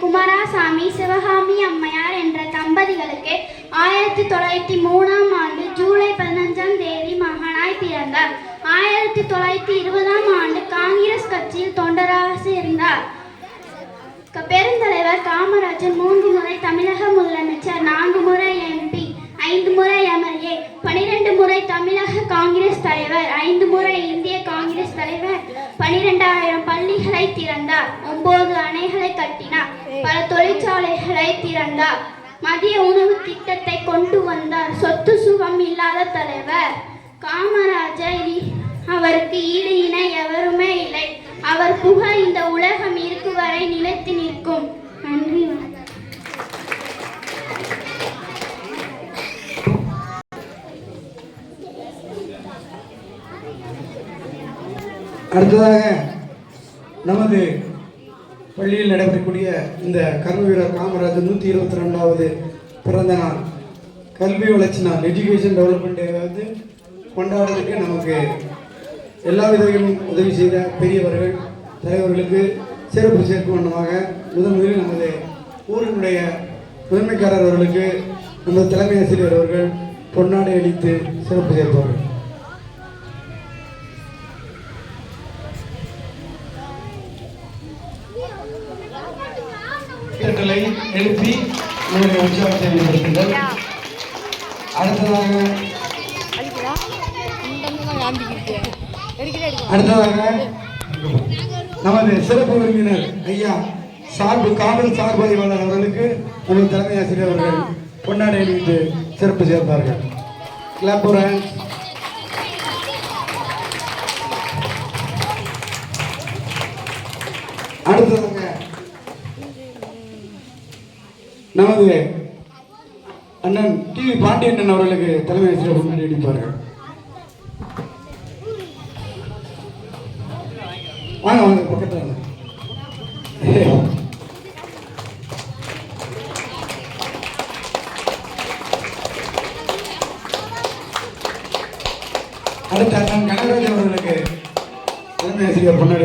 குமாரசாமி சிவகாமி அம்மையார் என்ற தம்பதிகளுக்கு ஆயிரத்தி தொள்ளாயிரத்தி மூணாம் ஆண்டு ஜூலை பதினஞ்சாம் தேதி மகனாய் பிறந்தார். ஆயிரத்தி தொள்ளாயிரத்தி இருபதாம் ஆண்டு காங்கிரஸ் பெருந்தலைவர் காமராஜர் மூன்று முறை தமிழக முதலமைச்சர் நான்கு முறை எம்பி ஐந்து முறை எம்எல்ஏ பனிரெண்டு முறை தமிழக காங்கிரஸ் தலைவர் ஐந்து முறை இந்திய காங்கிரஸ் தலைவர் பனிரெண்டாயிரம் பள்ளிகளை திறந்தார் ஒன்பது அணைகளை கட்டினார் பல தொழிற்சாலைகளை திறந்தார் மதிய உணவு திட்டத்தை கொண்டு வந்தார் சொத்து சுகம் இல்லாத தலைவர். காமராஜர் அவருக்கு ஈடு இணை எவருமே இல்லை. அவர் புகழ் இந்த உலகம் இருக்கும் வரை நிலைத்து நிற்கும். அடுத்ததாக நமது பள்ளியில் நடைபெறக்கூடிய இந்த கர்ம வீரர் காமராஜர் நூற்றி இருபத்தி ரெண்டாவது பிறந்த நாள். கல்வி வளர்ச்சி நாள் எஜுகேஷன் டெவலப்மெண்ட் டே வந்து கொண்டாடுறதுக்கு நமக்கு எல்லா விதங்களிலும் உதவி செய்த பெரியவர்கள் தலைவர்களுக்கு சிறப்பு சேர்க்கும் வண்ணமாக முதன் முதலில் நமது ஊரினுடைய முதன்மைக்காரர் அவர்களுக்கு நமது தலைமை ஆசிரியர் அவர்கள் பொன்னாடை அளித்து சிறப்பு சேர்ப்பார்கள். வீரர்களை எழுப்பி உங்களுடைய உற்சாகத்தை வெளிப்படுத்துங்கள். அடுத்ததாக அடுத்ததாக நமது சிறப்பு விருந்தினர் ஐயா சார்பு காவல் சார்பு ஆய்வாளர் அவர்களுக்கு நமது தலைமை ஆசிரியர் அவர்கள் பொன்னாடை அணிந்து சிறப்பு சேர்ப்பார்கள். கிளப் அடுத்ததுங்க நமது அண்ணன் டி வி பாண்டியண்ணன் அவர்களுக்கு தலைமை ஆசிரியர் முன்னாடி அடிப்பார்கள் வாங்க வாங்க பக்கத்தில் அடுத்த அண்ணன் கனகராஜ் அவர்களுக்கு தலைமை ஆசிரியர் முன்னாடி